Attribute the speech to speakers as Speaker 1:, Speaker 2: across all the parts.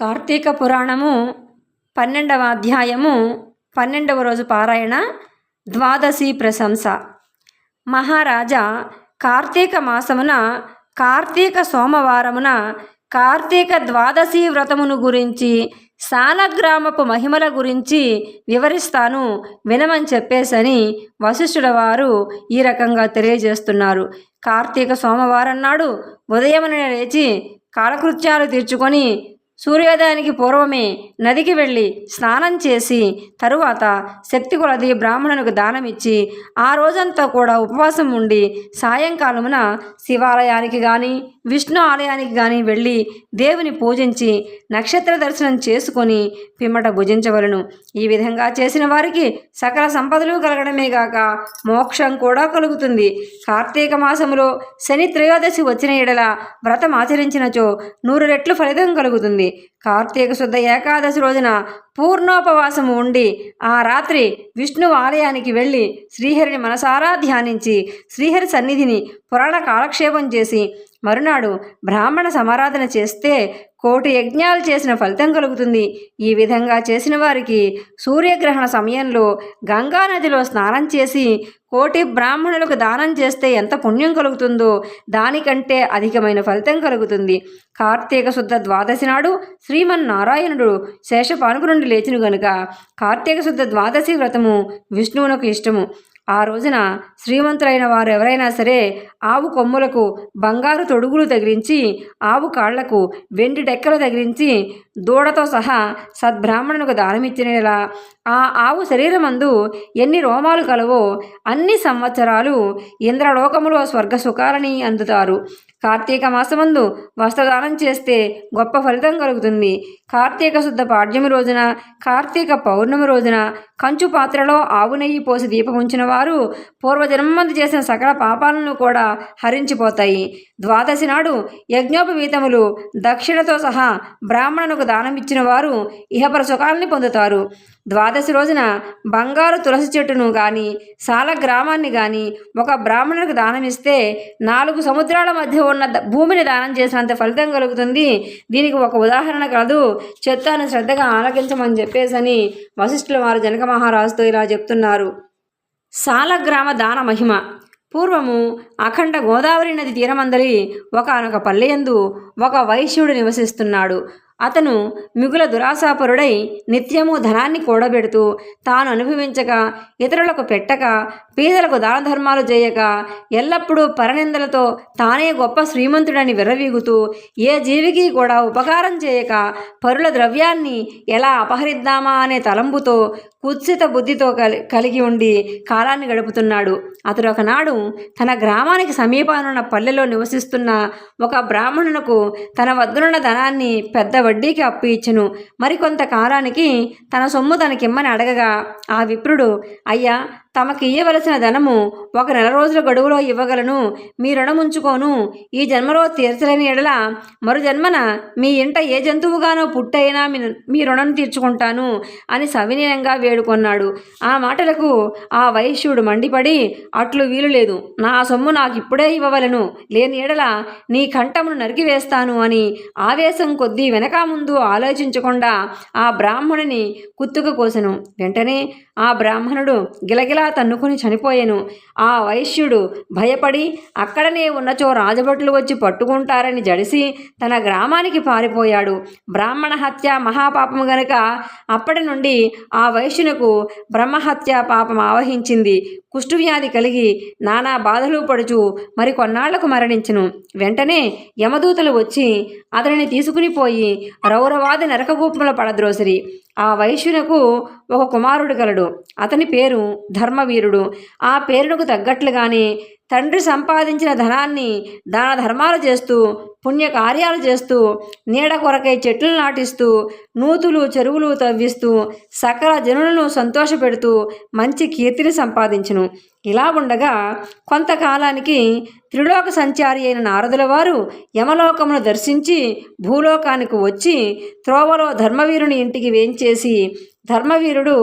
Speaker 1: కార్తీక పురాణము పన్నెండవ అధ్యాయము పన్నెండవ రోజు పారాయణ ద్వాదశి ప్రశంస. మహారాజా కార్తీక మాసమున కార్తీక సోమవారమున కార్తీక ద్వాదశి వ్రతమును గురించి సాలగ్రామపు మహిమల గురించి వివరిస్తాను వినమని చెప్పేసని వశిష్ఠుల వారు ఈ రకంగా తెలియజేస్తున్నారు. కార్తీక సోమవారం నాడు ఉదయమున లేచి కాలకృత్యాలు తీర్చుకొని సూర్యోదయానికి పూర్వమే నదికి వెళ్ళి స్నానం చేసి తరువాత శక్తి కొలది బ్రాహ్మణునికి దానమిచ్చి ఆ రోజంతా కూడా ఉపవాసం ఉండి సాయంకాలమున శివాలయానికి కానీ విష్ణు ఆలయానికి కానీ వెళ్ళి దేవుని పూజించి నక్షత్ర దర్శనం చేసుకొని పిమ్మట భుజించవలను. ఈ విధంగా చేసిన వారికి సకల సంపదలు కలగడమే గాక మోక్షం కూడా కలుగుతుంది. కార్తీక మాసములో శని త్రయోదశి వచ్చిన ఎడల వ్రతం ఆచరించినచో నూరు రెట్లు ఫలితం కలుగుతుంది. కార్తీక శుద్ధ ఏకాదశి రోజున పూర్ణోపవాసము ఉండి ఆ రాత్రి విష్ణు ఆలయానికి వెళ్ళి శ్రీహరిని మనసారా ధ్యానించి శ్రీహరి సన్నిధిని పురాణ కాలక్షేపం చేసి మరునాడు బ్రాహ్మణ సమారాధన చేస్తే కోటి యజ్ఞాలు చేసిన ఫలితం కలుగుతుంది. ఈ విధంగా చేసిన వారికి సూర్యగ్రహణ సమయంలో గంగా నదిలో స్నానం చేసి కోటి బ్రాహ్మణులకు దానం చేస్తే ఎంత పుణ్యం కలుగుతుందో దానికంటే అధికమైన ఫలితం కలుగుతుంది. కార్తీక శుద్ధ ద్వాదశి నాడు శ్రీమన్నారాయణుడు శేషపానుకు నుండి లేచిను గనుక కార్తీక శుద్ధ ద్వాదశి వ్రతము విష్ణువునకు ఇష్టము. ఆ రోజున శ్రీమంతులైన వారు ఎవరైనా సరే ఆవు కొమ్ములకు బంగారు తొడుగులు తగిలించి ఆవు కాళ్ళకు వెండి డెక్కలు తగిలించి దూడతో సహా సద్బ్రాహ్మణునికి దానమిచ్చినలా ఆ ఆవు శరీరమందు ఎన్ని రోమాలు కలవో అన్ని సంవత్సరాలు ఇంద్రలోకములో స్వర్గ సుఖాలని అందుతారు. కార్తీక మాసమందు వస్త్రదానం చేస్తే గొప్ప ఫలితం కలుగుతుంది. కార్తీక శుద్ధ పాడ్యమి రోజున కార్తీక పౌర్ణమి రోజున కంచు పాత్రలో ఆవు నెయ్యి పోసి దీపం ఉంచిన వారు పూర్వజన్మందు చేసిన సకల పాపాలను కూడా హరించిపోతాయి. ద్వాదశి నాడు యజ్ఞోపవీతములు దక్షిణతో సహా బ్రాహ్మణులకు దానమిచ్చిన వారు ఇహపర సుఖాలని పొందుతారు. ద్వాదశి రోజున బంగారు తులసి చెట్టును కానీ సాల గ్రామాన్ని కానీ ఒక బ్రాహ్మణులకు దానమిస్తే నాలుగు సముద్రాల మధ్య ఉన్న భూమిని దానం చేసినంత ఫలితం కలుగుతుంది. దీనికి ఒక ఉదాహరణ కలదు చెత్తాను శ్రద్ధగా ఆలకించమని చెప్పేసని వశిష్ఠుల వారు జనక మహారాజుతో ఇలా చెప్తున్నారు. సాలగ్రామ దాన మహిమ. పూర్వము అఖండ గోదావరి నది తీరమందలి ఒకనొక పల్లెయందు ఒక వైశ్యుడు నివసిస్తున్నాడు. అతను మిగుల దురాశాపరుడై నిత్యము ధనాన్ని కూడబెడుతూ తాను అనుభవించక ఇతరులకు పెట్టక పేదలకు దాన ధర్మాలు చేయక ఎల్లప్పుడూ పరనిందలతో తానే గొప్ప శ్రీమంతుడని విర్రవీగుతూ ఏ జీవికి కూడా ఉపకారం చేయక పరుల ద్రవ్యాన్ని ఎలా అపహరిద్దామా అనే తలంపుతో కుత్సిత బుద్ధితో కలి కలిగి ఉండి కాలాన్ని గడుపుతున్నాడు. అతడు ఒకనాడు తన గ్రామానికి సమీపానున్న పల్లెలో నివసిస్తున్న ఒక బ్రాహ్మణునకు తన వద్దనున్న ధనాన్ని పెద్ద వడ్డీకి అప్పు ఇచ్చెను. మరికొంత కాలానికి తన సొమ్ము తనకిమ్మని అడగగా ఆ విప్రుడు అయ్యా తమకి ఇయ్యవలసిన ధనము ఒక నెల రోజుల గడువులో ఇవ్వగలను. మీ రుణం ఉంచుకోను ఈ జన్మలో తీర్చలేని ఎడల మరు జన్మన మీ ఇంట ఏ జంతువుగానో పుట్టైనా మీ మీ రుణం తీర్చుకుంటాను అని సవినయంగా వేడుకొన్నాడు. ఆ మాటలకు ఆ వైశ్యుడు మండిపడి అట్లు వీలు లేదు. నా సొమ్ము నాకు ఇప్పుడే ఇవ్వవలను. లేని ఎడల నీ కంఠమును నరికివేస్తాను అని ఆవేశం కొద్దీ వెనక ముందు ఆలోచించకుండా ఆ బ్రాహ్మణుని కుత్తుక కోసెను. వెంటనే ఆ బ్రాహ్మణుడు గిలగిలా తన్నుకుని చనిపోయాను. ఆ వైశ్యుడు భయపడి అక్కడనే ఉన్నచో రాజభటులు వచ్చి పట్టుకుంటారని జడిసి తన గ్రామానికి పారిపోయాడు. బ్రాహ్మణ హత్య మహాపాపం గనుక అప్పటి నుండి ఆ వైశ్యునకు బ్రహ్మహత్య పాపం ఆవహించింది. కుష్ఠవ్యాధి కలిగి నానా బాధలు పడుచు మరి కొన్నాళ్ళకు మరణించును. వెంటనే యమదూతలు వచ్చి అతనిని తీసుకుని పోయి రౌరవాది నరకగూపముల పడద్రోసిరి. ఆ వైశ్యునకు ఒక కుమారుడు గలడు. అతని పేరు ధర్మవీరుడు. ఆ పేరునకు తగ్గట్లుగానే తండ్రి సంపాదించిన ధనాన్ని దాన ధర్మాలు చేస్తూ పుణ్యకార్యాలు చేస్తూ నీడ కొరకై చెట్లు నాటిస్తూ నూతులు చెరువులు తవ్విస్తూ సకల జనులను సంతోషపెడుతూ మంచి కీర్తిని సంపాదించును. ఇలా ఉండగా కొంతకాలానికి త్రిలోక సంచారి అయిన నారదుల వారు యమలోకమును దర్శించి భూలోకానికి వచ్చి త్రోవలో ధర్మవీరుని ఇంటికి వేంచేసి ధర్మవీరుడు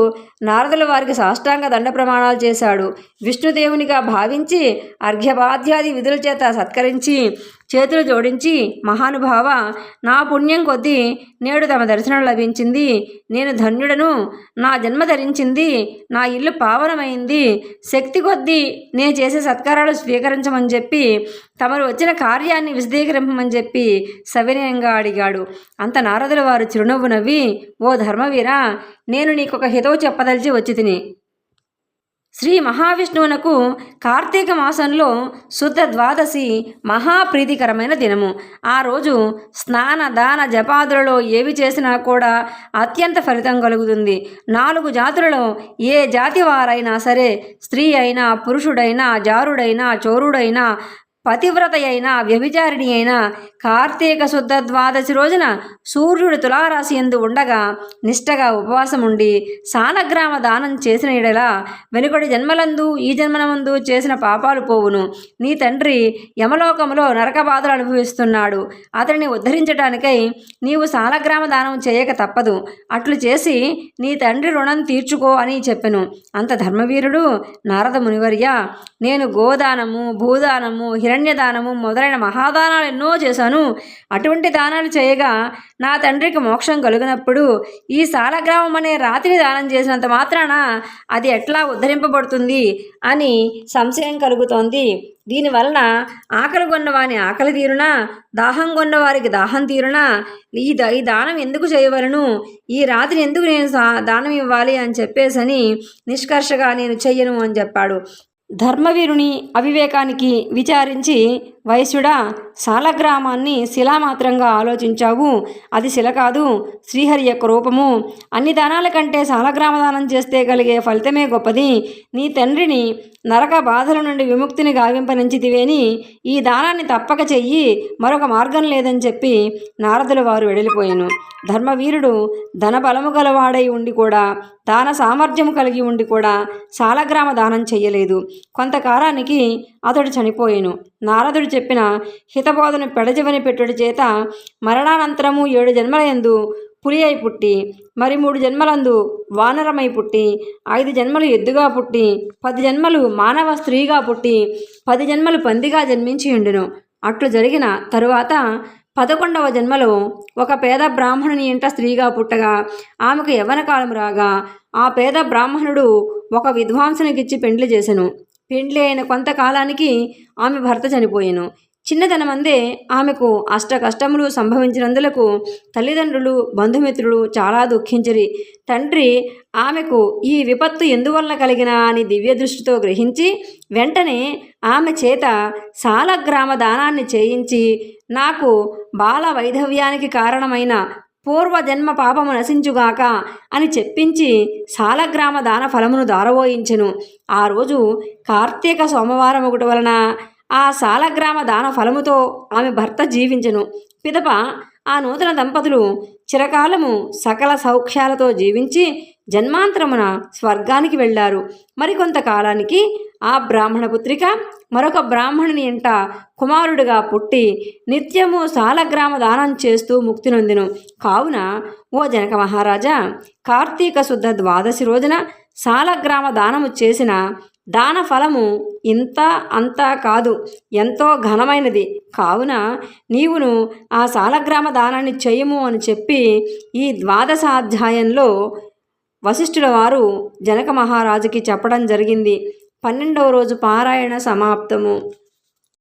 Speaker 1: నారదుల వారికి సాష్టాంగ దండ ప్రమాణాలు చేశాడు. విష్ణుదేవునిగా భావించి అర్ఘ్యపాధ్యాది విధుల చేత సత్కరించి చేతులు జోడించి మహానుభావ నా పుణ్యం కొద్దీ నేడు తమ దర్శనం లభించింది. నేను ధన్యుడను నా జన్మ ధరించింది నా ఇల్లు పావనమైంది. శక్తి కొద్దీ నేను చేసే సత్కారాలు స్వీకరించమని చెప్పి తమరు వచ్చిన కార్యాన్ని విశదీకరింపమని చెప్పి సవినయంగా అడిగాడు. అంత నారదుల వారు చిరునవ్వు నవ్వి ఓ ధర్మవీరా నేను నీకొక హితవు చెప్పద కలిసి వచ్చి తిని శ్రీ మహావిష్ణువునకు కార్తీక మాసంలో శుద్ధ ద్వాదశి మహాప్రీతికరమైన దినము. ఆ రోజు స్నాన దాన జపాదులలో ఏవి చేసినా కూడా అత్యంత ఫలితం కలుగుతుంది. నాలుగు జాతులలో ఏ జాతి వారైనా సరే స్త్రీ అయినా పురుషుడైనా జారుడైనా చోరుడైనా పతివ్రత అయినా వ్యభిచారిణి అయినా కార్తీక శుద్ధ ద్వాదశి రోజున సూర్యుడు తులారాశి ఎందు ఉండగా నిష్టగా ఉపవాసం ఉండి సానగ్రామ దానం చేసిన ఎడల వెనుకటి జన్మలందు ఈ జన్మనమందు చేసిన పాపాలు పోవును. నీ తండ్రి యమలోకములో నరక బాధలు అనుభవిస్తున్నాడు. అతడిని ఉద్ధరించడానికై నీవు సాలగ్రామ దానం చేయక తప్పదు. అట్లు చేసి నీ తండ్రి రుణం తీర్చుకో అని చెప్పెను. అంత ధర్మవీరుడు నారద మునివర్య నేను గోదానము భూదానము హిరణ్యదానము మొదలైన మహాదానాలు ఎన్నో చేశాను. అటువంటి దానాలు చేయగా నా తండ్రికి మోక్షం కలిగినప్పుడు ఈ సాలగ్రామం అనే రాతిని దానం చేసినంత మాత్రాన అది ఎట్లా ఉద్ధరింపబడుతుంది అని సంశయం కలుగుతోంది. దీనివలన ఆకలి కొన్నవాని ఆకలి తీరునా దాహం కొన్నవారికి దాహం తీరునా? ఈ ద ఈ దానం ఎందుకు చేయవలను? ఈ రాత్రిని ఎందుకు నేను సా- దానం ఇవ్వాలి అని చెప్పేసని నిష్కర్షగా నేను చెయ్యను అని చెప్పాడు. ధర్మవీరుని అవివేకానికి విచారించి వైశ్యుడా సాలగ్రామాన్ని శిలామాత్రంగా ఆలోచించావు. అది శిల కాదు శ్రీహరి యొక్క రూపము. అన్ని దానాల కంటే శాలగ్రామ దానం చేస్తే కలిగే ఫలితమే గొప్పది. నీ తండ్రిని నరక బాధల నుండి విముక్తిని గావింపనించితివేని ఈ దానాన్ని తప్పక చెయ్యి మరొక మార్గం లేదని చెప్పి నారదుల వారు వెడలిపోయాను. ధర్మవీరుడు ధనబలము గలవాడై ఉండి కూడా దాన సామర్థ్యము కలిగి ఉండి కూడా సాలగ్రామ దానం చెయ్యలేదు. కొంతకాలానికి అతడు చనిపోయాను. నారదుడు చెప్పిన హితబోధను పెడజవని పెట్టుడు చేత మరణానంతరము ఏడు జన్మలయందు పులి అయి పుట్టి మరి మూడు జన్మలందు వానరమై పుట్టి ఐదు జన్మలు ఎద్దుగా పుట్టి పది జన్మలు మానవ స్త్రీగా పుట్టి పది జన్మలు పందిగా జన్మించి ఉండును. అట్లు జరిగిన తరువాత పదకొండవ జన్మలో ఒక పేద బ్రాహ్మణుని ఇంట స్త్రీగా పుట్టగా ఆమెకు యవ్వన కాలం రాగా ఆ పేద బ్రాహ్మణుడు ఒక విద్వాంసునికిచ్చి పెండ్లి చేసెను. పెండ్లి అయిన కొంతకాలానికి ఆమె భర్త చనిపోయాను. చిన్నతనమందే ఆమెకు అష్ట కష్టములు సంభవించినందులకు తల్లిదండ్రులు బంధుమిత్రులు చాలా దుఃఖించిరి. తండ్రి ఆమెకు ఈ విపత్తు ఎందువల్ల కలిగిన అని దివ్య దృష్టితో గ్రహించి వెంటనే ఆమె చేత సాలగ్రామ దానాన్ని చేయించి నాకు బాల వైధవ్యానికి కారణమైన పూర్వజన్మ పాపము నశించుగాక అని చెప్పించి సాలగ్రామ దాన ఫలమును దారవోయించెను. ఆ రోజు కార్తీక సోమవారం ఒకటి వలన ఆ సాలగ్రామ దాన ఫలముతో ఆమె భర్త జీవించెను. పిదప ఆ నూతన దంపతులు చిరకాలము సకల సౌఖ్యాలతో జీవించి జన్మాంతరమున స్వర్గానికి వెళ్ళారు. మరికొంత కాలానికి ఆ బ్రాహ్మణ పుత్రిక మరొక బ్రాహ్మణుని ఇంట కుమారుడిగా పుట్టి నిత్యము సాలగ్రామ దానం చేస్తూ ముక్తి నొందిను. కావున ఓ జనక మహారాజా కార్తీక శుద్ధ ద్వాదశి రోజున సాలగ్రామ దానము చేసిన దాన ఫలము ఇంత అంతా కాదు ఎంతో ఘనమైనది. కావున నీవును ఆ సాలగ్రామ దానాన్ని చేయము అని చెప్పి ఈ ద్వాదశాధ్యాయంలో వశిష్ఠుల వారు జనక మహారాజుకి చెప్పడం జరిగింది. పన్నెండవ రోజు పారాయణ సమాప్తము.